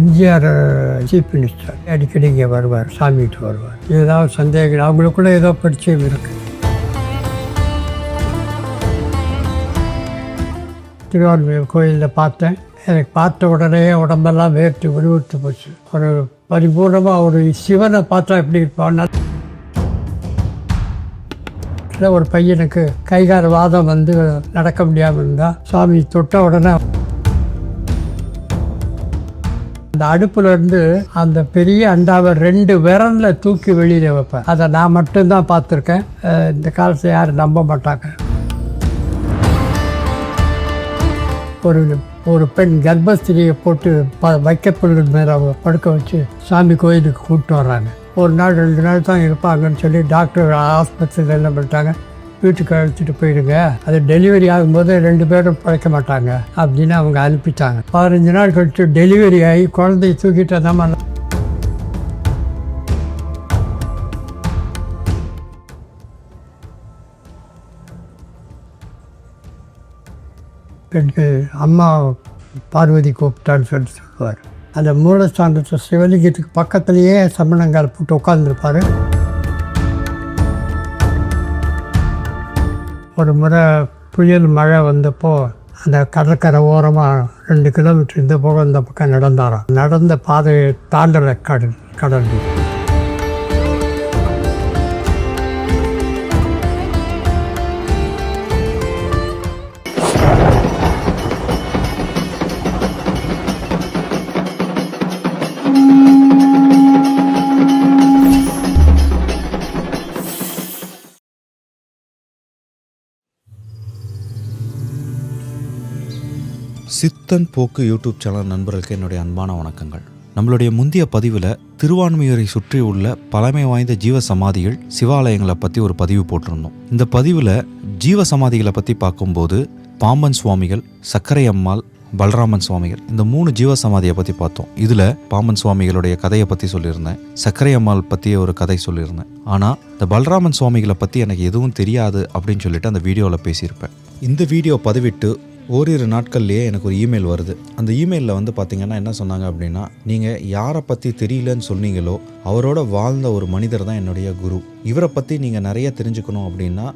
MGR chief minister அடிக்கடி இங்கே வருவார் சாமிட்டு வருவார். ஏதாவது சந்தேகம் அவங்களுக்குள்ள ஏதோ பரிச்சயம் இருக்கு. திருவாரூர் கோயிலில் பார்த்தேன். எனக்கு பார்த்த உடனே உடம்பெல்லாம் வேர்த்து விடுவிட்டு போச்சு. ஒரு பரிபூர்ணமாக ஒரு சிவனை பார்த்தா எப்படி இருப்பான்னா ஒரு பையனுக்கு கைகார வாதம் வந்து நடக்க முடியாமல் இருந்தால் சாமி தொட்ட உடனே அந்த அடுப்புல இருந்து அந்த பெரிய அண்டாவை ரெண்டு விரல்ல தூக்கி வெளியில வைப்பேன். அதை நான் மட்டும்தான் பார்த்துருக்கேன். இந்த காலத்தை யாரும் நம்ப மாட்டாங்க. ஒரு ஒரு பெண் கர்ப்பஸ்திரியை போட்டு ப வைக்கப்புள்ள மேலே அவங்க படுக்க வச்சு சாமி கோயிலுக்கு கூப்பிட்டு வர்றாங்க. ஒரு நாள் ரெண்டு நாள் தான் இருப்பாங்கன்னு சொல்லி டாக்டர் ஆஸ்பத்திரியில் என்ன பண்ணிட்டாங்க? வீட்டுக்கு அழைச்சிட்டு போயிடுங்க. அது டெலிவரி ஆகும்போது ரெண்டு பேரும் பழைக்க மாட்டாங்க. அப்படின்னு அவங்க அனுப்பிட்டாங்க. பதினஞ்சு நாள் கழிச்சு டெலிவரி ஆகி குழந்தைய தூக்கிட்டு நம்ம பெண்கள் அம்மா பார்வதி கூப்பிட்டான்னு சொல்லி சொல்லுவார். அந்த மூலஸ்தானத்தை சிவலிங்கத்துக்கு பக்கத்துலேயே சமணங்கால் போட்டு உட்காந்துருப்பார் ஒரு முறை புயல் மழை வந்தப்போ அந்த கடற்கரை ஓரமாக ரெண்டு கிலோமீட்டர் இந்த பக்கம் இந்த பக்கம் நடந்தாராம். நடந்த பாதையை தாண்டலை கடல் கடல் சித்தன் போக்கு யூடியூப் சேனல் நண்பர்களுக்கு என்னுடைய அன்பான வணக்கங்கள். நம்மளுடைய முந்தைய பதிவில் திருவான்மையூரை சுற்றி உள்ள பழமை வாய்ந்த ஜீவ சமாதிகள் சிவாலயங்களை பற்றி ஒரு பதிவு போட்டிருந்தோம். இந்த பதிவில் ஜீவ சமாதிகளை பற்றி பார்க்கும்போது பாம்பன் சுவாமிகள் சக்கரை அம்மாள் பலராமன் சுவாமிகள் இந்த மூணு ஜீவ சமாதியை பற்றி பார்த்தோம். இதில் பாம்பன் சுவாமிகளுடைய கதையை பற்றி சொல்லியிருந்தேன். சக்கரை அம்மாள் பற்றிய ஒரு கதை சொல்லியிருந்தேன். ஆனால் இந்த பலராமன் சுவாமிகளை பற்றி எனக்கு எதுவும் தெரியாது அப்படின்னு சொல்லிட்டு அந்த வீடியோவில் பேசியிருப்பேன். இந்த வீடியோ பதிவிட்டு ஓரிரு நாட்கள்லேயே எனக்கு ஒரு இமெயில் வருது. அந்த இமெயிலில் வந்து பார்த்தீங்கன்னா என்ன சொன்னாங்க அப்படின்னா நீங்கள் யாரை பற்றி தெரியலன்னு சொன்னீங்களோ அவரோட வாழ்ந்த ஒரு மனிதர் தான் என்னுடைய குரு. இவரை பற்றி நீங்கள் நிறைய தெரிஞ்சுக்கணும் அப்படின்னா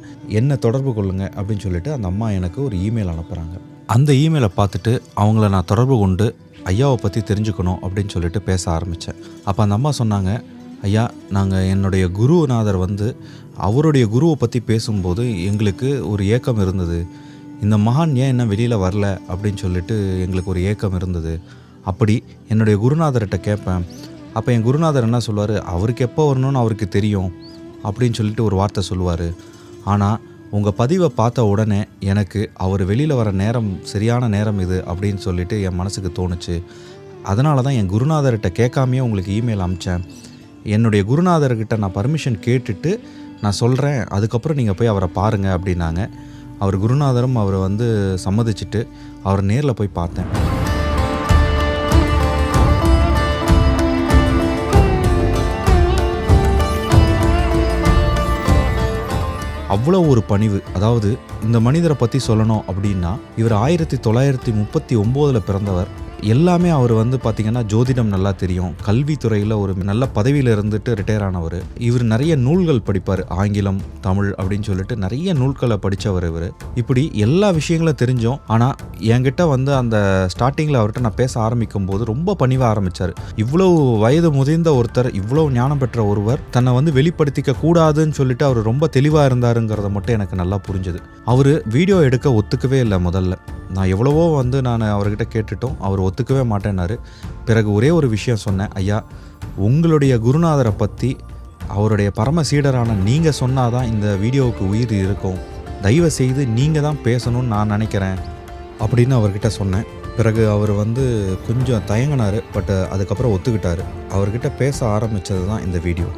என்ன தொடர்பு கொள்ளுங்க அப்படின்னு சொல்லிட்டு அந்த அம்மா எனக்கு ஒரு இமெயில் அனுப்புகிறாங்க அந்த இமெயிலை பார்த்துட்டு அவங்கள நான் தொடர்பு கொண்டு ஐயாவை பற்றி தெரிஞ்சுக்கணும் அப்படின்னு சொல்லிட்டு பேச ஆரம்பித்தேன் அப்போ அந்த அம்மா சொன்னாங்க ஐயா நாங்கள் என்னுடைய குருநாதர் வந்து அவருடைய குருவை பற்றி பேசும்போது எங்களுக்கு ஒரு ஏக்கம் இருந்தது. இந்த மகான் ஏன் என்ன வெளியில் வரல அப்படின்னு சொல்லிட்டு எங்களுக்கு ஒரு ஏக்கம் இருந்தது. அப்படி என்னுடைய குருநாதர்கிட்ட கேட்பேன். அப்போ என் குருநாதர் என்ன சொல்லுவார் அவருக்கு எப்போ வரணும்னு அவருக்கு தெரியும் அப்படின்னு சொல்லிட்டு ஒரு வார்த்தை சொல்லுவார் ஆனால் உங்கள் பதிவை பார்த்த உடனே எனக்கு அவர் வெளியில் வர நேரம் சரியான நேரம் இது அப்படின்னு சொல்லிட்டு என் மனசுக்கு தோணுச்சு. அதனால தான் என் குருநாதர்கிட்ட கேட்காமையே உங்களுக்கு இமெயில் அனுப்பிச்சேன் என்னுடைய குருநாதர்கிட்ட நான் பர்மிஷன் கேட்டுட்டு நான் சொல்கிறேன் அதுக்கப்புறம் நீங்கள் போய் அவரை பாருங்கள் அப்படின்னாங்க. அவர் குருநாதரும் அவரை வந்து சம்மதிச்சுட்டு அவரை நேரில் போய் பார்த்தேன். அவ்வளோ ஒரு பணிவு. அதாவது இந்த மனிதரை பற்றி சொல்லணும் அப்படின்னா இவர் ஆயிரத்தி தொள்ளாயிரத்தி முப்பத்தி ஒம்போதில் பிறந்தவர். எல்லாமே அவர் வந்து பார்த்திங்கன்னா ஜோதிடம் நல்லா தெரியும். கல்வித்துறையில் ஒரு நல்ல பதவியில் இருந்துட்டு ரிட்டையர் ஆனவர். இவர் நிறைய நூல்கள் படிப்பார். ஆங்கிலம் தமிழ் அப்படின்னு சொல்லிட்டு நிறைய நூல்களை படித்தவர் இவர். இப்படி எல்லா விஷயங்களும் தெரிஞ்சோம். ஆனால் என்கிட்ட வந்து அந்த ஸ்டார்டிங்கில் அவர்கிட்ட நான் பேச ஆரம்பிக்கும் போது ரொம்ப பணிவாக ஆரம்பித்தார் இவ்வளவு வயது முதிர்ந்த ஒருத்தர் இவ்வளவு ஞானம் பெற்ற ஒருவர் தன்னை வந்து வெளிப்படுத்திக்க கூடாதுன்னு சொல்லிட்டு அவர் ரொம்ப தெளிவாக இருந்தாருங்கிறத மட்டும் எனக்கு நல்லா புரிஞ்சுது. அவர் வீடியோ எடுக்க ஒத்துக்கவே இல்லை முதல்ல. நான் எவ்வளவோ வந்து நான் அவர்கிட்ட கேட்டுட்டோம் அவர் ஒத்துக்கவே மாட்டேன்னாரு. பிறகு ஒரே ஒரு விஷயம் சொன்னேன் ஐயா உங்களுடைய குருநாதரை பற்றி அவருடைய பரம சீடரான நீங்கள் சொன்னாதான் இந்த வீடியோவுக்கு உயிர் இருக்கும். தயவு செய்து நீங்கள் தான் பேசணும்னு நான் நினைக்கிறேன் அப்படின்னு அவர்கிட்ட சொன்னேன். பிறகு அவர் வந்து கொஞ்சம் தயங்கினார் பட் அதுக்கப்புறம் ஒத்துக்கிட்டார். அவர்கிட்ட பேச ஆரம்பித்தது தான் இந்த வீடியோ.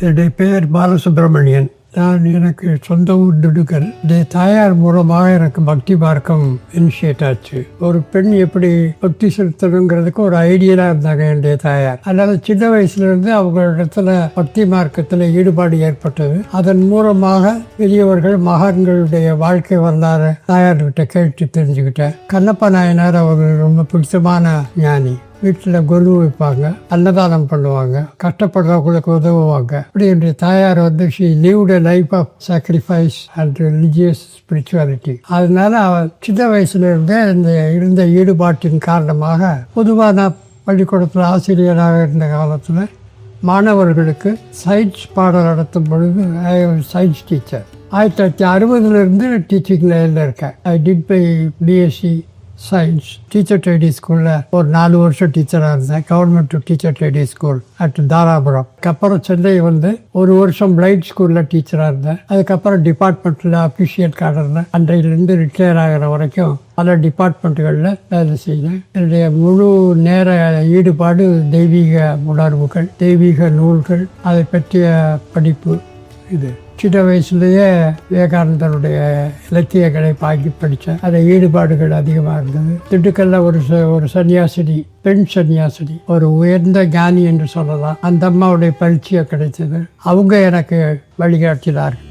என்னுடைய பெயர் பாலசுப்ரமணியன். நான் எனக்கு சொந்த ஊர் திண்டுக்கல் இந்த தாயார் மூலமாக எனக்கு பக்தி மார்க்கம் இனிஷியேட் ஆச்சு. ஒரு பெண் எப்படி பக்தி செலுத்தணுங்கிறதுக்கு ஒரு ஐடியலாக இருந்தாங்க என்னுடைய தாயார். அதனால சின்ன வயசுல இருந்து இடத்துல பக்தி மார்க்கத்தில் ஈடுபாடு ஏற்பட்டது. அதன் மூலமாக பெரியவர்கள் மகான்களுடைய வாழ்க்கை வரலாறு தாயார்கிட்ட கேட்டு தெரிஞ்சுக்கிட்டேன். கண்ணப்ப நாயனார் அவர் ரொம்ப பிடித்தமான ஞானி. வீட்டில் குரு வைப்பாங்க அன்னதானம் பண்ணுவாங்க கஷ்டப்படுறவங்களுக்கு உதவுவாங்க. இப்படி என்னுடைய தாயார் வந்து she lived a life of sacrifice and religious spirituality அதனால அவ சின்ன வயசுல இருந்தே இந்த இருந்த ஈடுபாட்டின் காரணமாக பொதுவாக நான் பள்ளிக்கூடத்தில் ஆசிரியராக இருந்த காலத்தில் மாணவர்களுக்கு சயின்ஸ் பாடம் நடத்தும் பொழுது சயின்ஸ் டீச்சர் ஆயிரத்தி தொள்ளாயிரத்தி அறுபதுலேருந்து டீச்சிங் லைனில் இருக்கேன். I did by BSc science teacher training ஸ்கூலில் ஒரு நாலு வருஷம் டீச்சராக இருந்தேன் government teacher training school at Dharapuram அதுக்கப்புறம் சென்னை வந்து ஒரு வருஷம் பிளைட் ஸ்கூலில் டீச்சராக இருந்தேன் அதுக்கப்புறம் டிபார்ட்மெண்ட்டில் அப்ரிஷியேட் கார்டு இருந்தேன் அன்றையிலிருந்து ரிட்டையர் ஆகிற வரைக்கும் பல டிபார்ட்மெண்ட்டுகளில் வேலை செய்தேன் என்னுடைய முழு நேர ஈடுபாடு தெய்வீக உணர்வுகள் தெய்வீக நூல்கள் அதை பற்றிய படிப்பு இது சின்ன வயசுலேயே விவேகானந்தருடைய இலக்கியங்களை பாக்கி படித்தேன் அதை ஈடுபாடுகள் அதிகமாக இருந்தது. திண்டுக்கல்ல ஒரு ச- ஒரு சன்னியாசினி பெண் சன்னியாசினி ஒரு உயர்ந்த ஞானி என்று சொல்லலாம். அந்த அம்மாவுடைய பயிற்சியை கிடைத்தது. அவங்க எனக்கு வழிகாட்டினார்கள்.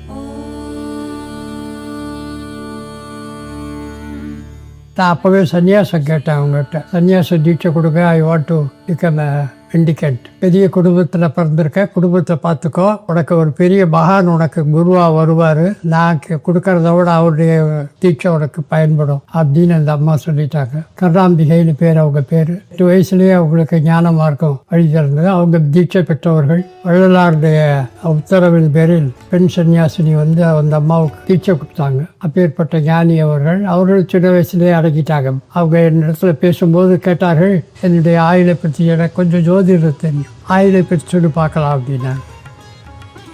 நான் அப்போவே சன்னியாசம் கேட்டேன் அவங்ககிட்ட. சன்னியாசம் தீட்சை கொடுக்க I want to become indicate பெரிய குடும்பத்தில் பிறந்திருக்க குடும்பத்தை பார்த்துக்கோ. உனக்கு ஒரு பெரிய மகான் உனக்கு குருவாக வருவார். நான் கே- கொடுக்கறத விட அவருடைய தீட்சை உனக்கு பயன்படும் அப்படின்னு அந்த அம்மா சொல்லிட்டாங்க. கருணாம்பிகைன்னு பேர் அவங்க பேர். எட்டு வயசுலேயே அவங்களுக்கு ஞான மார்க்கம் வழி திறந்தது. அவங்க தீட்சை பெற்றவர்கள். வள்ளலாருடைய உத்தரவின் பேரில் பெண் சன்னியாசினி வந்து அந்த அம்மாவுக்கு தீட்சை கொடுத்தாங்க. அப்பேற்பட்ட ஞானி அவர்கள் அவர்கள் சின்ன வயசுலேயே அடக்கிட்டாங்க. அவங்க என்னிடத்துல பேசும்போது கேட்டார்கள் என்னுடைய ஆயுளை பற்றி எனக்கு கொஞ்சம் ஜோதிடம் தெரியும் ஆயுளை சொல்லி பார்க்கலாம் அப்படின்னாங்க.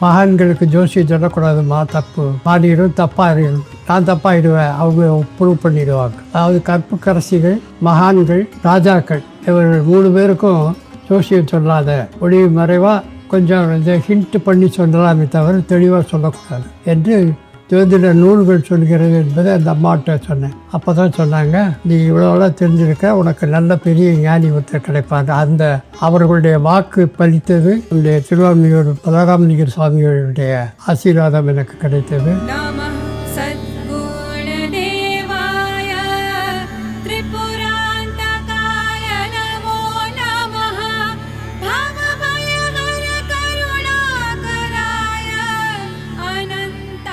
மகான்களுக்கு ஜோசியம் சொல்லக்கூடாதுமா தப்பு. மாறிடும் தப்பாயிடும் நான் தப்பாயிடுவேன். அவங்க ப்ரூவ் பண்ணிடுவாங்க. அதாவது கற்புக்கரசிகள் மகான்கள் ராஜாக்கள் இவர்கள் மூணு பேருக்கும் ஜோசியம் சொல்லாத. ஒளிவு மறைவாக கொஞ்சம் இந்த ஹிண்ட் பண்ணி சொல்லலாமே தவிர தெளிவாக சொல்லக்கூடாது என்று ஜோதிட நூல்கள் சொல்கிறது என்பதை அந்த அம்மாட்ட சொன்னேன். அப்போ தான் சொன்னாங்க நீ இவ்வளோலாம் தெரிஞ்சிருக்க உனக்கு நல்ல பெரிய ஞானி ஒருத்தர் கிடைப்பாங்க அந்த அவர்களுடைய வாக்கு பலித்தது. என்னுடைய திருவாமியூர் பலராமலிங்கர் சுவாமிகளுடைய ஆசீர்வாதம் எனக்கு கிடைத்தது.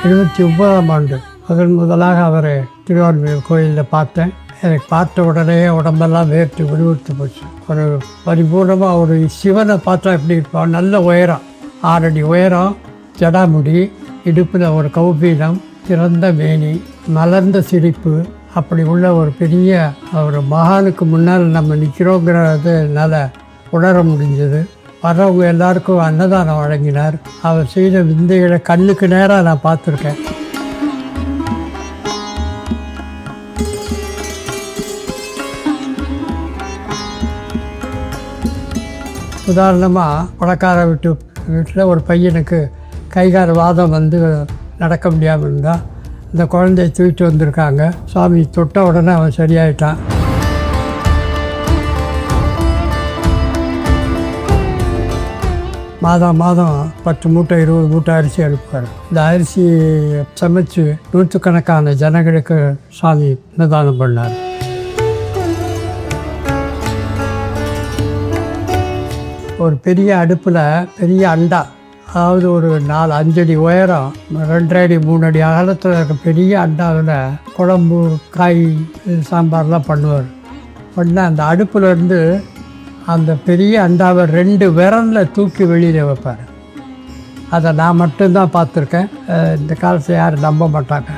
இருபத்தி ஒன்பதாம் ஆண்டு முதன் முதலாக அவரை திருவான்மையூர் கோயிலில் பார்த்தேன். எனக்கு பார்த்த உடனே உடம்பெல்லாம் வேர்த்து விடுவித்து போச்சு. ஒரு பரிபூர்ணமாக ஒரு சிவனை பார்த்தா எப்படி இருப்பான் நல்ல உயரம். ஆறடி உயரம் ஜடாமுடி இடுப்பில் ஒரு கௌபீனம் திறந்த மேனி மலர்ந்த சிரிப்பு அப்படி உள்ள ஒரு பெரிய ஒரு மகானுக்கு முன்னால் நம்ம நிற்கிறோங்கிறது என்னால் உணர முடிஞ்சது. வர்றவங்க எல்லாருக்கும் அன்னதானம் வழங்கினார். அவர் செய்த விந்தைகளை கண்ணுக்கு நேராக நான் பார்த்துருக்கேன். உதாரணமாக பணக்கார வீட்டு வீட்டில் ஒரு பையனுக்கு கைகார வாதம் வந்து நடக்க முடியாமல் இருந்தால் இந்த குழந்தைய தூக்கிட்டு வந்திருக்காங்க. சாமி தொட்ட உடனே அவன் சரியாயிட்டான். மாதம் மாதம் பத்து மூட்டை இருபது மூட்டை அரிசி எடுப்பார் இந்த அரிசி சமைச்சு நூற்றுக்கணக்கான ஜனங்களுக்கு சாமி நிதானம் பண்ணார். ஒரு பெரிய அடுப்பில் பெரிய அண்டா அதாவது ஒரு நாலு அஞ்சடி உயரம் ரெண்டரை அடி மூணு அடி அகலத்தில் இருக்க பெரிய அண்டாவில் குழம்பு காய் சாம்பார்லாம் பண்ணுவார். பண்ண அந்த அடுப்புலேருந்து அந்த பெரிய அண்டாவை ரெண்டு விரலில் தூக்கி வெளியில் வைப்பார். அதை நான் மட்டும்தான் பார்த்துருக்கேன். இந்த காலத்தை யாரும் நம்ப மாட்டாங்க.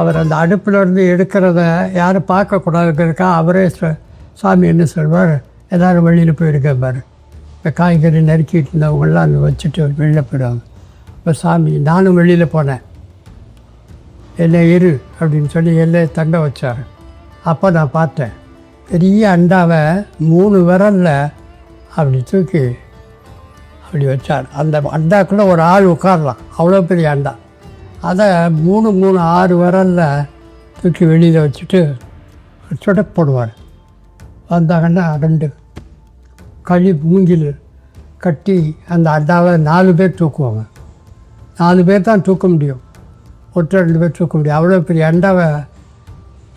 அவர் அந்த அடுப்புல இருந்து எடுக்கிறத யாரும் பார்க்கக்கூடாதுங்கிறதுக்கா அவரே சாமி என்ன சொல்வார்? எல்லோரும் வெளியில் போயிருக்காரு இப்போ காய்கறி நறுக்கிட்டு இருந்தவங்களாம் அங்கே வச்சுட்டு வெளியில் போயிடுவாங்க. இப்போ சாமி நானும் வெளியில் போனேன். என்ன இரு. அப்படின்னு சொல்லி எல்லையை தங்க வச்சார். அப்போ நான் பார்த்தேன் பெரிய அண்டாவை மூணு விரலில் அப்படி தூக்கி அப்படி வச்சார். அந்த அண்டாக்குள்ளே ஒரு ஆள் உட்காரலாம். அவ்வளோ பெரிய அண்டா. அதை மூணு மூணு ஆறு விரலில் தூக்கி வெளியில் வச்சுட்டு சுட போடுவார் வந்தாங்கன்னா ரெண்டு களி மூங்கில் கட்டி அந்த அண்டாவை நாலு பேர் தூக்குவாங்க. நாலு பேர் தான் தூக்க முடியும். ஒருத்தர் ரெண்டு பேர் தூக்க முடியும் அவ்வளோ பெரிய அண்டாவை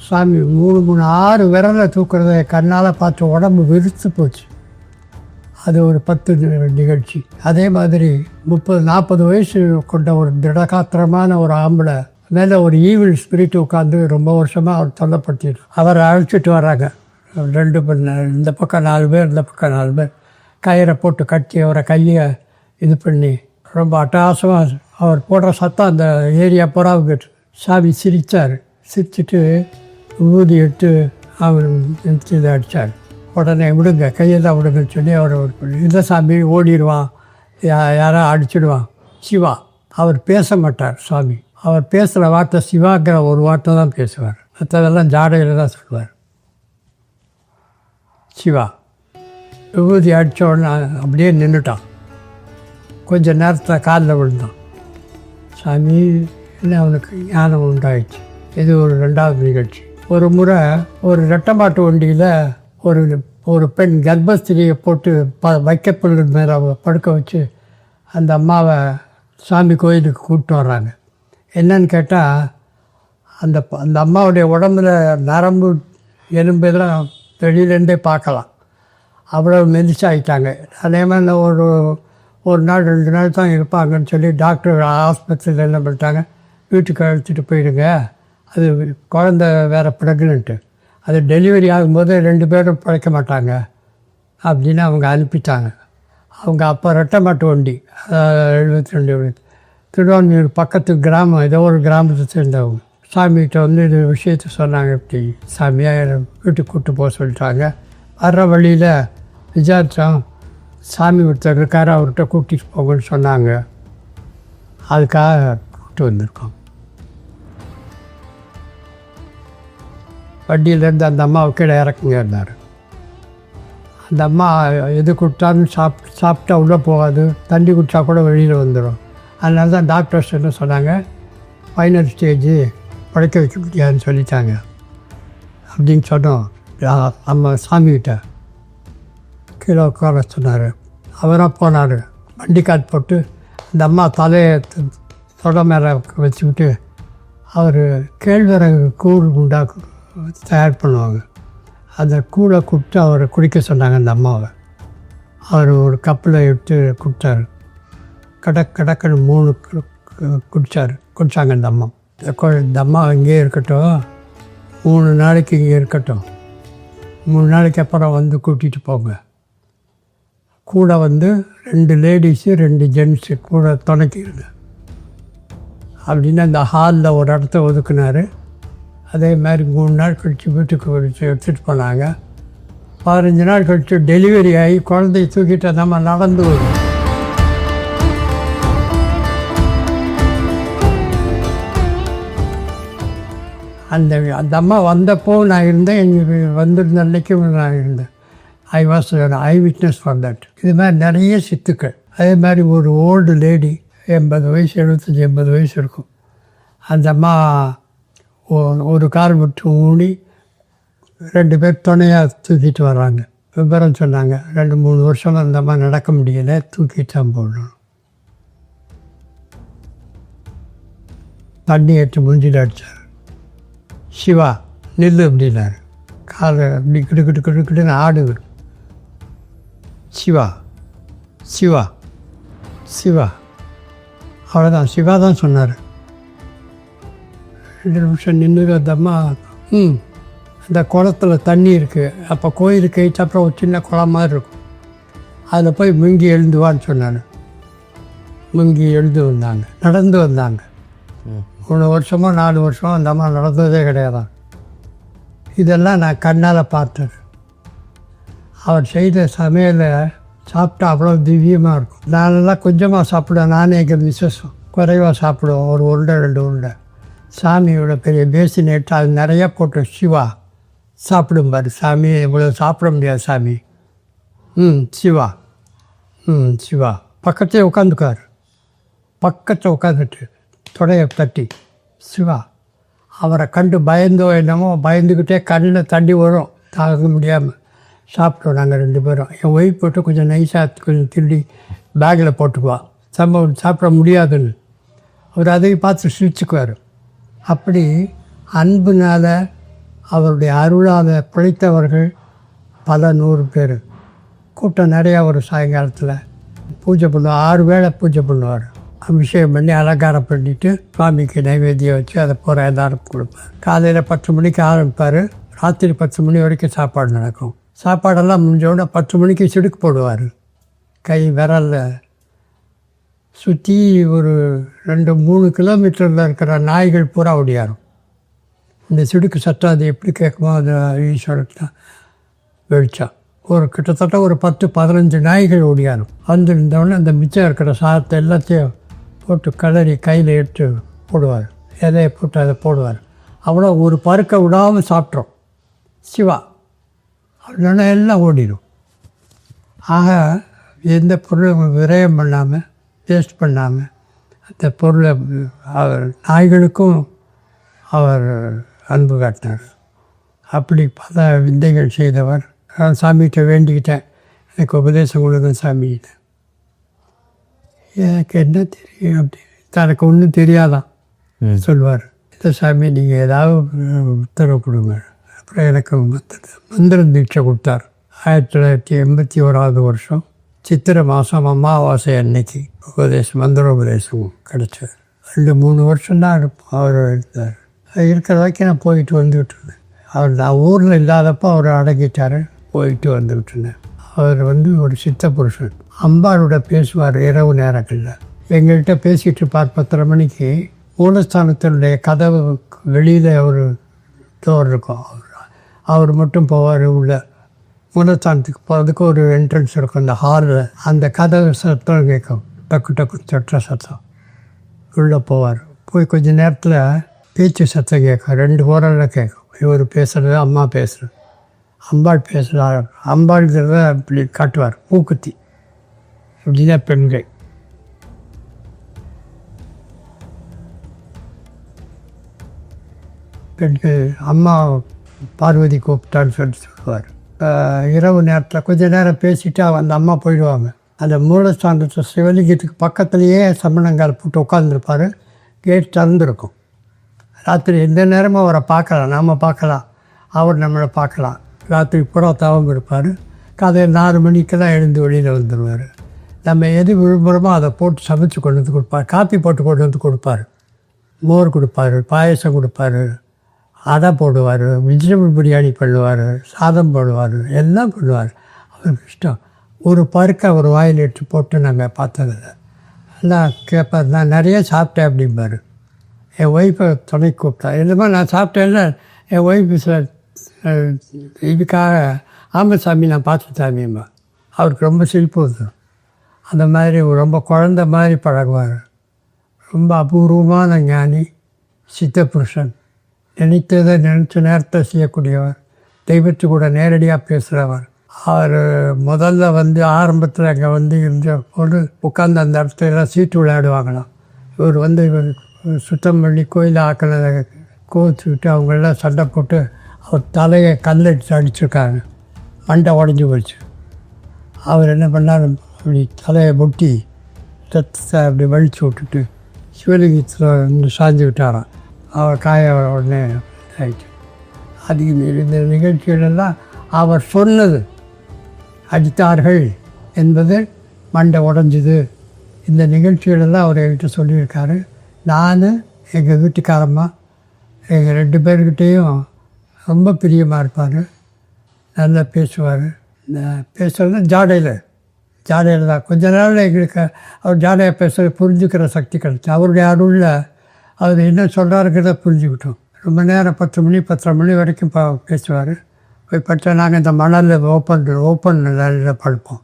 சாமி மூணு மூணு ஆறு விரலை தூக்குறத கண்ணால் பார்த்து உடம்பு விரித்து போச்சு. அது ஒரு பத்து நிகழ்ச்சி. அதே மாதிரி முப்பது நாற்பது வயசு கொண்ட ஒரு திடகாத்திரமான ஒரு ஆம்பளை மேலே ஒரு ஈவில் ஸ்பிரிட் உட்காந்து ரொம்ப வருஷமாக அவர் தொல்லைப்படுத்திட்டு அவரை அழைச்சிட்டு வராங்க. ரெண்டு இந்த பக்கம் நாலு பேர் இந்த பக்கம் நாலு பேர். கயிறை போட்டு கட்டி அவரை கையை இது பண்ணி ரொம்ப அட்டகாசமாக அவர் போடுற சத்தம் அந்த ஏரியா புறாவுக்கு சாமி சிரித்தார் சிரிச்சுட்டு ஊதி எடுத்து அவர் இதை அடித்தார் உடனே விடுங்க கையெல்லாம் விடுங்கன்னு சொல்லி அவர் இந்த சாமி ஓடிடுவான். யா யாரோ அடிச்சிடுவான்? சிவா. அவர் பேச மாட்டார் சாமி. அவர் பேசுகிற வார்த்தை சிவாங்கிற ஒரு வார்த்தை தான் பேசுவார். மற்றதெல்லாம் ஜாடையில் தான் சொல்லுவார் சிவா. விபூதி அடித்த உடனே அப்படியே நின்றுட்டான். கொஞ்சம் நேரத்தில் காலில் விழுந்தான். சாமி என்ன அவனுக்கு ஞானம் உண்டாயிடுச்சு இது ஒரு ரெண்டாவது நிகழ்ச்சி. ஒரு முறை ஒரு ரெட்டமாட்டு வண்டியில் ஒரு ஒரு பெண் கர்ப்பஸ்திரியை போட்டு ப வைக்கப்புல் மேலே படுக்க வச்சு அந்த அம்மாவை சாமி கோயிலுக்கு கூப்பிட்டு வர்றாங்க. என்னன்னு கேட்டால் அந்த ப- அந்த அம்மாவுடைய உடம்புல நரம்பு எலும்பு இதெல்லாம் வெளியிலேருந்தே பார்க்கலாம். அவ்வளோ மெதிச்சாயிட்டாங்க அதே மாதிரி ஒரு ஒரு நாள் ரெண்டு நாள் தான் இருப்பாங்கன்னு சொல்லி டாக்டர் ஆஸ்பத்திரியில் என்ன பண்ணிட்டாங்க? வீட்டுக்கு அழைச்சிட்டு போயிடுங்க. அது குழந்த வேறு ப்ரெக்னென்ட்டு அது டெலிவரி ஆகும்போது ரெண்டு பேரும் பிழைக்க மாட்டாங்க. அப்படின்னு அவங்க அனுப்பிட்டாங்க. அவங்க அப்போ ரெட்டமாட்டு வண்டி எழுபத்தி ரெண்டு திருவான்மையூர் பக்கத்து கிராமம் ஏதோ ஒரு கிராமத்தை சேர்ந்தவங்க. சாமிகிட்ட வந்து இது விஷயத்த சொன்னாங்க இப்படி. சாமியாக வீட்டுக்கு கூப்பிட்டு போக சொல்லிட்டாங்க. வர்ற வழியில் விசாரித்தோம் சாமி ஒருத்தர் இருக்கார் அவர்கிட்ட கூட்டிகிட்டு போங்கன்னு சொன்னாங்க. அதுக்காக கூப்பிட்டு வந்திருக்கோம். வண்டியிலேருந்து அந்த அம்மாவை கீழே இறக்குங்க இருந்தார் அந்த அம்மா எது கொடுத்தாலும் சாப் சாப்பிட்டா உள்ளே போகாது. தண்ணி குடித்தா கூட வெளியில் வந்துடும் அதனால தான் டாக்டர்ஸ் என்ன சொன்னாங்க? ஃபைனல் ஸ்டேஜு படைக்க வைக்க முடியாதுன்னு சொல்லிட்டாங்க. அப்படின்னு சொன்னோம். அம்மா நம்ம சாமிகிட்ட. கீழே உட்கார சொன்னார். அவராக போனார். வண்டி காட் போட்டு அந்த அம்மா தலையை தொட மேலே வச்சுக்கிட்டு அவர் கேழ்வரகு கூழ் உண்டாக்கு தயார் பண்ணுவாங்க. அந்த கூழை கொடுத்து அவரை குடிக்க சொன்னாங்க அந்த அம்மாவை. அவர் ஒரு கப்பில் எடுத்து கொடுத்தாரு கடக் கடக்குன்னு மூணு குடித்தார் குடித்தாங்க இந்த அம்மா. இந்த இந்த அம்மா இங்கேயே இருக்கட்டும். மூணு நாளைக்கு இங்கே இருக்கட்டும். மூணு நாளைக்கு அப்புறம் வந்து கூட்டிகிட்டு போங்க. கூட வந்து ரெண்டு லேடிஸு ரெண்டு ஜென்ஸு கூட துணைக்கிருங்க. அப்படின்னு அந்த ஹாலில் ஒரு இடத்த ஒதுக்குனாரு. அதே மாதிரி மூணு நாள் கழித்து வீட்டுக்கு வச்சு எடுத்துகிட்டு போனாங்க. பதினஞ்சு நாள் கழித்து டெலிவரி ஆகி குழந்தைய தூக்கிட்டு நம்ம நடந்து வரும் அந்த அந்த அம்மா வந்தப்போ நான் இருந்தேன் எங்கள் வந்திருந்த அன்னைக்கும் நான் இருந்தேன். I was I witness for that இது மாதிரி நிறைய சித்துக்கள். அதே மாதிரி ஒரு ஓல்டு லேடி எண்பது வயசு எழுபத்தஞ்சி எண்பது வயசு இருக்கும். அந்த அம்மா ஒ- ஒரு கார் விட்டு ஊனி ரெண்டு பேர் துணையாக தூக்கிட்டு வர்றாங்க. விவரம் சொன்னாங்க. ரெண்டு மூணு வருஷம் அந்த அம்மா நடக்க முடியலை தூக்கிட்டு தான் போடணும் தண்ணி எடுத்து முடிஞ்சிட்டு அடித்தார் சிவா நில்லு அப்படின்னாரு. காலை அப்படி கிடு கிடு கிடு கிடுன்னு ஆடுது. சிவா சிவா சிவா. அவ்வளோதான் சிவா தான் சொன்னார். ரெண்டு நிமிஷம் நின்று ம் அந்த குளத்துல தண்ணி இருக்குது அப்போ கோயிலுக்கு அப்புறம் ஒரு சின்ன குளம் மாதிரி இருக்கும். அதில் போய் முங்கி எழுந்து வான்னு சொன்னார். முங்கி எழுந்து வந்தாங்க நடந்து வந்தாங்க. மூணு வருஷமோ நாலு வருஷமோ அந்த அம்மா நடந்ததே கிடையாதான். இதெல்லாம் நான் கண்ணால் பார்த்தது. அவர் செய்த சமையலை சாப்பிட்டா அவ்வளோ திவ்யமாக இருக்கும். நானெல்லாம் கொஞ்சமாக சாப்பிடுவேன். நானே எங்கள் விசேஷம் குறைவாக சாப்பிடுவோம். ஒரு உருண்டை ரெண்டு உருண்டை. சாமியோட பெரிய பேசின் எடுத்து அது நிறையா போட்டு சிவா சாப்பிடும்பார் சாமி. இவ்வளோ சாப்பிட முடியாது சாமி. ம் சிவா. ம் சிவா. பக்கத்தே உட்காந்துக்கார் பக்கத்தில் உட்காந்துட்டு தொடையை தட்டி சிவா அவரை கண்டு பயந்தோ என்னமோ பயந்துக்கிட்டே கண்ணில் தண்ணி வரும். தாங்க முடியாமல் சாப்பிட்டோம் நாங்கள் ரெண்டு பேரும். என் ஒய்ஃப் போட்டு கொஞ்சம் நைஸாக கொஞ்சம் திருடி பேக்கில் போட்டுக்குவா. சம்பவம் சாப்பிட முடியாதுன்னு. அவர் அதையும் பார்த்து சிரிச்சுக்குவார். அப்படி அன்புனால் அவருடைய அருளால் பிழைத்தவர்கள் பல நூறு பேர். கூட்டம் நிறையா ஒரு சாயங்காலத்தில். பூஜை பண்ணுவார் ஆறு வேளை பூஜை பண்ணுவார். அபிஷேகம் பண்ணி அலங்காரம் பண்ணிவிட்டு சுவாமிக்கு நைவேத்தியம் வச்சு அதை போகிற எல்லாரும் கொடுப்பார். காலையில் பத்து மணிக்கு ஆரம்பிப்பார். ராத்திரி பத்து மணி வரைக்கும் சாப்பாடு நடக்கும். சாப்பாடெல்லாம் முடிஞ்சோடனே பத்து மணிக்கு சிடுக்கு போடுவார். கை விரலில் சுற்றி ஒரு ரெண்டு மூணு கிலோமீட்டரில் இருக்கிற நாய்கள் பூரா ஓடியாரும் இந்த சிடுக்கு சத்தம் அது எப்படி கேட்குமோ அது ஈஸ்வரன் தான் வெளிச்சம் ஒரு கிட்டத்தட்ட ஒரு பத்து பதினஞ்சு நாய்கள் ஓடியாரும் வந்து இருந்தவொடனே அந்த மிச்சம் இருக்கிற சாதத்தை எல்லாத்தையும் போட்டு கலரி கையில் எடுத்து போடுவார். எதையை போட்டு அதை போடுவார். அவ்வளோ ஒரு பருக்க விடாமல் சாப்பிட்றோம் சிவா அப்படின்னா எல்லாம் ஓடிடும். ஆக எந்த பொருளும் விரயம் பண்ணாமல் வேஸ்ட் பண்ணாமல் அந்த பொருளை அவர் நாய்களுக்கும் அவர் அன்பு காட்டினார். அப்படி பல விந்தைகள் செய்தவர். நான் சாமிகிட்ட வேண்டிக்கிட்டேன். எனக்கு உபதேசம் கொடுங்க சாமிகிட்ட. எனக்கு என்ன தெரியும் அப்படி? தனக்கு ஒன்றும் தெரியாதான் சொல்வார். இந்த சாமி நீங்கள் ஏதாவது உத்தரவு கொடுங்க. அப்புறம் எனக்கு மந்திர மந்திர தீட்சை கொடுத்தார். ஆயிரத்தி தொள்ளாயிரத்தி எண்பத்தி ஓராவது வருஷம் சித்திரை மாதம் அமாவாசை அன்னைக்கு உபதேசம் மந்திர உபதேசம் கிடச்சது. ரெண்டு மூணு வருஷம்தான் அவர் இருந்தார் இருக்கிற வரைக்கும் நான் போயிட்டு வந்துக்கிட்டு இருந்தேன் அவர் நான் ஊரில் இல்லாதப்போ அவர் அடங்கிட்டார் போயிட்டு வந்துக்கிட்டு இருந்தேன் அவர் வந்து ஒரு சித்த புருஷன். அம்பாரோட பேசுவார் இரவு நேரங்களில். எங்கள்கிட்ட பேசிகிட்டு இருப்பார் பத்தரை மணிக்கு. மூலஸ்தானத்தினுடைய கதவு வெளியில் ஒரு டோர் இருக்கும். அவர் அவர் மட்டும் போவார் உள்ள. மூலஸ்தானத்துக்கு போகிறதுக்கு ஒரு என்ட்ரன்ஸ் இருக்கும். அந்த ஹாலில் அந்த கதவு சத்தம் கேட்கும். டக்கு டக்கு சட்ட சத்தம். உள்ளே போவார். போய் கொஞ்ச நேரத்தில் பேச்சு சத்தம் கேட்கும். ரெண்டு குரலில் கேட்கும். இவர் பேசுகிறது அம்மா பேசுகிறது அம்பாள் பேசுகிறார் அம்பாள்ங்கிறத இப்படி காட்டுவார். மூக்குத்தி. இப்படிதான் பெண்கள். பெண்கள் அம்மா பார்வதி கூப்பிட்டான்னு சொல்லி சொல்லுவார். இரவு நேரத்தில் கொஞ்ச நேரம் பேசிட்டு அந்த அம்மா போயிடுவாங்க. அந்த மூலஸ்தானத்து சிவலிங்கத்துக்கு பக்கத்துலேயே சமணங்கால் போட்டு உட்காந்துருப்பார் கேட் திறந்துருக்கும். ராத்திரி எந்த நேரமும் அவரை பார்க்கலாம். நாம் பார்க்கலாம். அவர் நம்மளை பார்க்கலாம். ராத்திரி பூரா தவம் இருப்பார். காலையில் நாலு மணிக்கு தான் எழுந்து வெளியில் வந்துடுவார் நம்ம எது விரும்புகிறோமோ அதை போட்டு சமைச்சு கொண்டு வந்து கொடுப்பார். காப்பி போட்டு கொண்டு வந்து கொடுப்பார். மோர் கொடுப்பார் பாயசம் கொடுப்பாரு. அதை போடுவார் வெஜிடபிள் பிரியாணி பண்ணுவார் சாதம் போடுவார் எல்லாம் பண்ணுவார். அவருக்கு இஷ்டம். ஒரு பருக்கை ஒரு வாயில் எடுத்து போட்டு நாங்கள் பார்த்ததில்ல. எல்லாம் கேட்பார் நான் நிறைய சாப்பிட்டேன் அப்படிம்பாரு. என் ஒய்ஃபை துணை கூப்பிட்டா. இந்த நான் சாப்பிட்டேன்னா என் ஒய்ஃபு சார் இதுக்காக ஆமாம் சாமி நான் பார்த்து சாமியம்மா அவருக்கு ரொம்ப சிரிப்பு வந்துடும் அந்த மாதிரி ரொம்ப குழந்த மாதிரி பழகுவார். ரொம்ப அபூர்வமான ஞானி சித்த புருஷன் நினைத்ததை நினச்ச நேரத்தை செய்யக்கூடியவர் தெய்வத்து கூட நேரடியாக பேசுகிறவர் அவர் முதல்ல வந்து ஆரம்பத்தில் அங்கே வந்து இருந்த போது உட்காந்து அந்த இடத்துல சீட்டு விளையாடுவாங்களாம். இவர் வந்து இவர் சுத்தம் பண்ணி கோயில் ஆக்கினதை கோவிச்சுக்கிட்டு அவங்களெல்லாம் சண்டை போட்டு அவர் தலையை கல்லடிச்சு அடிச்சிருக்காங்க மண்டை உடஞ்சி போச்சு. அவர் என்ன பண்ணார்? அப்படி தலையை முட்டி ரத்தத்தை அப்படி வலிச்சு விட்டுட்டு சிவலிங்கத்தில் வந்து சாஞ்சு விட்டாராம் அவர் காய உடனே ஆயிடுச்சு அதுக்கு இந்த நிகழ்ச்சிகளெல்லாம் அவர் சொன்னது. அடித்தார்கள் என்பது மண்டை உடஞ்சிது. இந்த நிகழ்ச்சிகளெல்லாம் அவர் என்கிட்ட சொல்லியிருக்காரு. நான் எங்கள் வீட்டுக்காரம்மா எங்கள் ரெண்டு பேர்கிட்டேயும் ரொம்ப பிரியமாக இருப்பார். நல்லா பேசுவார். பேசுகிறது ஜாடையில். ஜாடையில் தான். கொஞ்ச நாள் எங்களுக்கு அவர் ஜாடையாக பேசுகிற புரிஞ்சுக்கிற சக்தி கிடச்சி. அவருடைய அருளில் அவர் என்ன சொல்கிறாருங்கிறத புரிஞ்சுக்கிட்டோம். ரொம்ப நேரம் பத்து மணி பத்தரை மணி வரைக்கும் ப பேசுவார். போய் பார்த்தா நாங்கள் இந்த மணலில் ஓப்பன் ஓப்பன் படுப்போம்.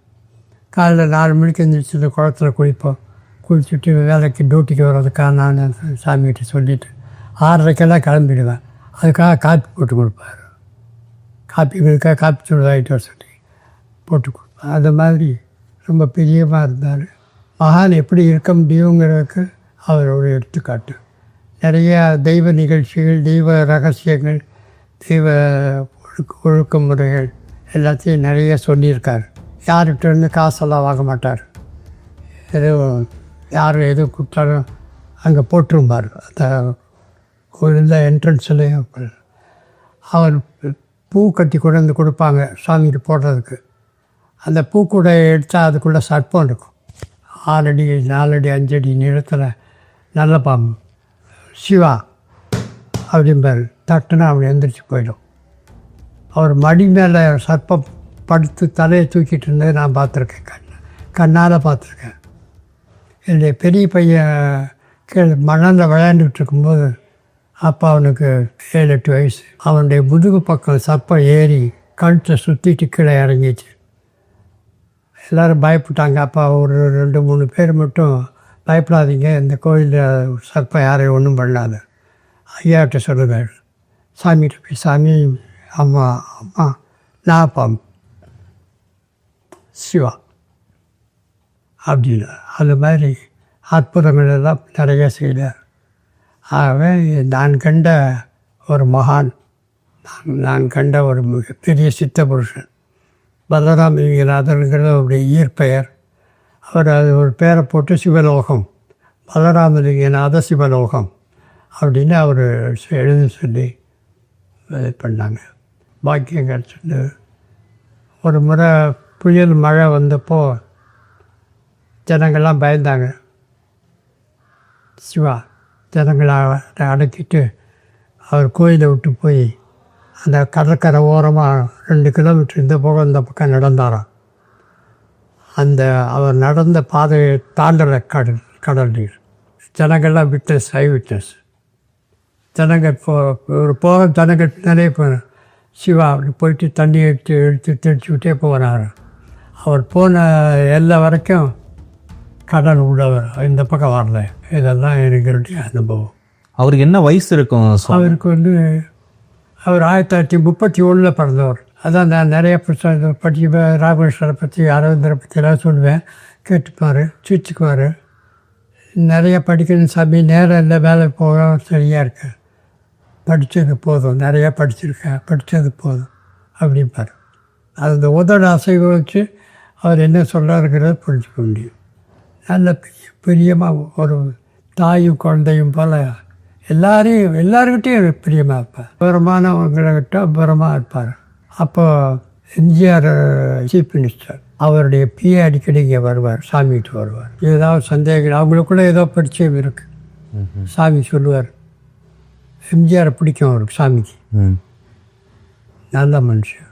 காலையில் நாலு மணிக்கு எழுந்திரிச்சு இந்த குளத்துல குளிப்போம். குளிச்சுட்டு வேலைக்கு டியூட்டிக்கு வர்றதுக்காக நான் சாமிகிட்ட சொல்லிவிட்டு ஆறரைக்கெல்லாம் கிளம்பிடுவேன். அதுக்காக காப்பி போட்டு கொடுப்பாரு. காப்பி காப்பி தூள் வாங்கிட்டு வர சொல்லி போட்டு கொடுப்பேன் அது மாதிரி ரொம்ப பிரியமாக இருந்தார். மகான் எப்படி இருக்க முடியுங்கிறதுக்கு அவரோட எடுத்துக்காட்டு. நிறைய தெய்வ நிகழ்ச்சிகள் தெய்வ ரகசியங்கள் தெய்வ ஒழுக்க ஒழுக்க முறைகள் எல்லாத்தையும் நிறைய சொல்லியிருக்கார். யார்கிட்ட இருந்து காசெல்லாம் வாங்க மாட்டார். எதுவும் யார் எது கூப்பிட்டாலும் அங்கே போட்டிருப்பார் அந்த கோயிலில் என்ட்ரன்ஸ்லேயும் அவர் பூ கட்டி கொண்டு வந்து கொடுப்பாங்க சாமிக்கு போடுறதுக்கு. அந்த பூக்கூடை எடுத்தால் அதுக்குள்ளே சர்ப்பம் இருக்கும். ஆறடி நாலடி அஞ்சடி நிறத்தில் நல்ல பாம்பு. சிவா அப்படிம்பார் தட்டுனா அவன் எந்திரிச்சு போயிடும். அவர் மடி மேலே சர்ப்பம் படுத்து தலையை தூக்கிட்டு இருந்தது நான் பார்த்துருக்கேன் கண் கண்ணால் பார்த்துருக்கேன். என்னுடைய பெரிய பையன் கீழே மணலில் விளையாண்டுட்டு இருக்கும்போது அப்போ அவனுக்கு ஏழு எட்டு வயசு. அவனுடைய முதுகு பக்கம் சர்ப்பம் ஏறி கழுத்தை சுற்றிட்டு கீழே இறங்கிச்சு எல்லோரும் பயப்பட்டாங்க. அப்போ ஒரு ரெண்டு மூணு பேர் மட்டும் பயப்படாதீங்க. இந்த கோயிலில் சர்ப்பம் யாரையும் ஒன்றும் பண்ணாது. ஐயாட்ட சொல்லுங்கள் சாமிகிட்ட போய் சாமி அம்மா அம்மா நான் சிவா. அப்படின்னு. அது மாதிரி அற்புதங்கள் எல்லாம் நிறைய செய்தார். ஆகவே நான் கண்ட ஒரு மகான் நான் நான் கண்ட ஒரு மிகப்பெரிய சித்த புருஷன் பலராம் லிங்கநாதனுங்கிறது அவருடைய இயற்பெயர் அவர் அது ஒரு பேரை போட்டு சிவலோகம். பலராமலிங்கநாத சிவலோகம் அப்படின்னு அவர் எழுதி சொல்லி இது பண்ணாங்க. பாக்கியம் கிடச்சிட்டு ஒரு முறை புயல் மழை வந்தப்போ ஜனங்கள்லாம் பயந்தாங்க. சிவா ஜனங்களை அடக்கிட்டு அவர் கோயிலை விட்டு போய் அந்த கடற்கரை ஓரமாக ரெண்டு கிலோமீட்டர் இந்த பக்கம் இந்த பக்கம் நடந்தாராம். அந்த அவர் நடந்த பாதையை தாண்டலை கடல் கடல் நீர். ஜனங்கள்லாம் விட்னஸ் ஐ விட்னஸ் ஜனங்கள் போ ஒரு போக ஜனங்கள் பின்னாலே போ சிவா அப்படி போயிட்டு தண்ணி எடுத்து எடுத்து தெளிச்சு விட்டே போகிறாரு அவர் போன எல்லா வரைக்கும் கடல் உள்ள இந்த பக்கம் வரல. இதெல்லாம் எங்களுடைய அனுபவம். அவருக்கு என்ன வயசு இருக்கும்? அவருக்கு வந்து அவர் ஆயிரத்தி தொள்ளாயிரத்தி முப்பத்தி ஒன்றில் பிறந்தவர். அதான் நான் நிறைய புத்தகம் பற்றி ராமகிருஷ்ணரை பற்றி அரவிந்தரை பற்றிலாம் சொல்லுவேன். கேட்டுப்பார் சிரிச்சுக்குவார். நிறைய படிக்கணும் சாமி நேரம் இல்லை வேலைக்கு போக சரியாக இருக்கு. படித்தது போதும் நிறையா படிச்சிருக்கேன் படித்தது போதும் அப்படிம்பார். அந்த உதட அசைவை வச்சு அவர் என்ன சொல்கிறாருங்கிறத புரிஞ்சுக்க முடியும். நல்ல பெரிய பிரியமாக ஒரு தாயும் குழந்தையும் போல் எல்லாரையும் எல்லாருக்கிட்டையும் பிரியமாக இருப்பார். விவரமானவங்கள்கிட்ட விவரமாக இருப்பார். அப்போ எம்ஜிஆர் சீஃப் மினிஸ்டர் அவருடைய பிஏ அடிக்கடி இங்கே வருவார் சாமிகிட்ட வருவார். ஏதாவது சந்தேகம் அவங்களுக்குள்ள ஏதோ பரிச்சயம் இருக்குது சாமி சொல்லுவார் எம்ஜிஆரை பிடிக்கும் அவருக்கு சாமிக்கு. நல்ல மனுஷன்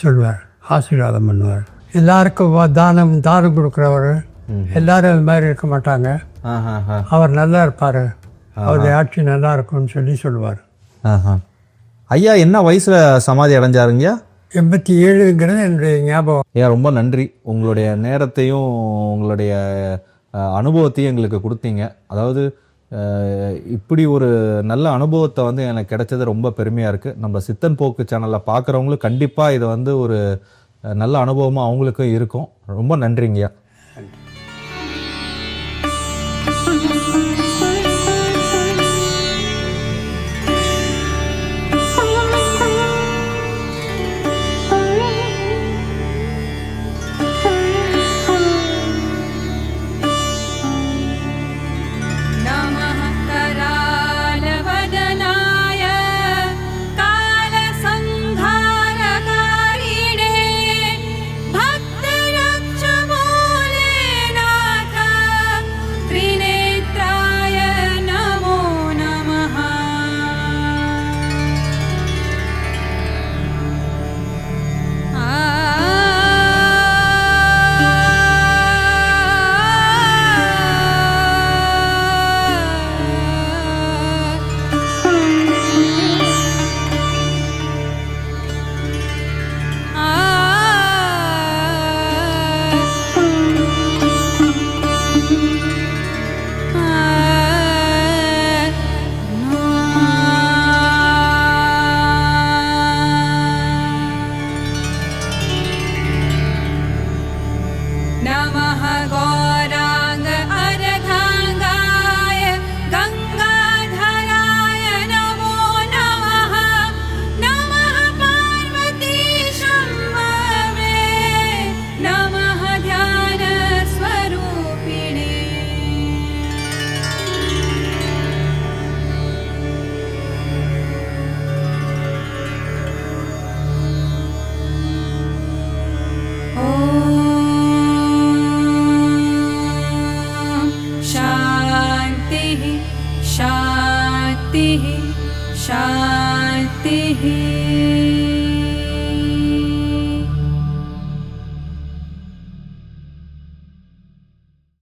சொல்லுவார் ஆசீர்வாதம் பண்ணுவார். எல்லாருக்கும் தானம் தானம் கொடுக்குறவர். எல்லாரும் அது மாதிரி இருக்க மாட்டாங்க. அவர் நல்லா இருப்பார். அவருடைய ஆட்சி நல்லா இருக்கும்னு சொல்லி சொல்லுவார். ஐயா என்ன வயசுல சமாதி அடைஞ்சாருங்கய்யா எண்பத்தி ஏழுங்கிறது என்னுடைய ஞாபகம். ஐயா ரொம்ப நன்றி. உங்களுடைய நேரத்தையும் உங்களுடைய அனுபவத்தையும் எங்களுக்கு கொடுத்தீங்க. அதாவது இப்படி ஒரு நல்ல அனுபவத்தை வந்து எனக்கு கிடைச்சது ரொம்ப பெருமையாக இருக்குது நம்ம சித்தன் போக்கு சேனலில் பார்க்குறவங்களும் கண்டிப்பாக இது வந்து ஒரு நல்ல அனுபவமாக அவங்களுக்கும் இருக்கும். ரொம்ப நன்றிங்கய்யா Namah.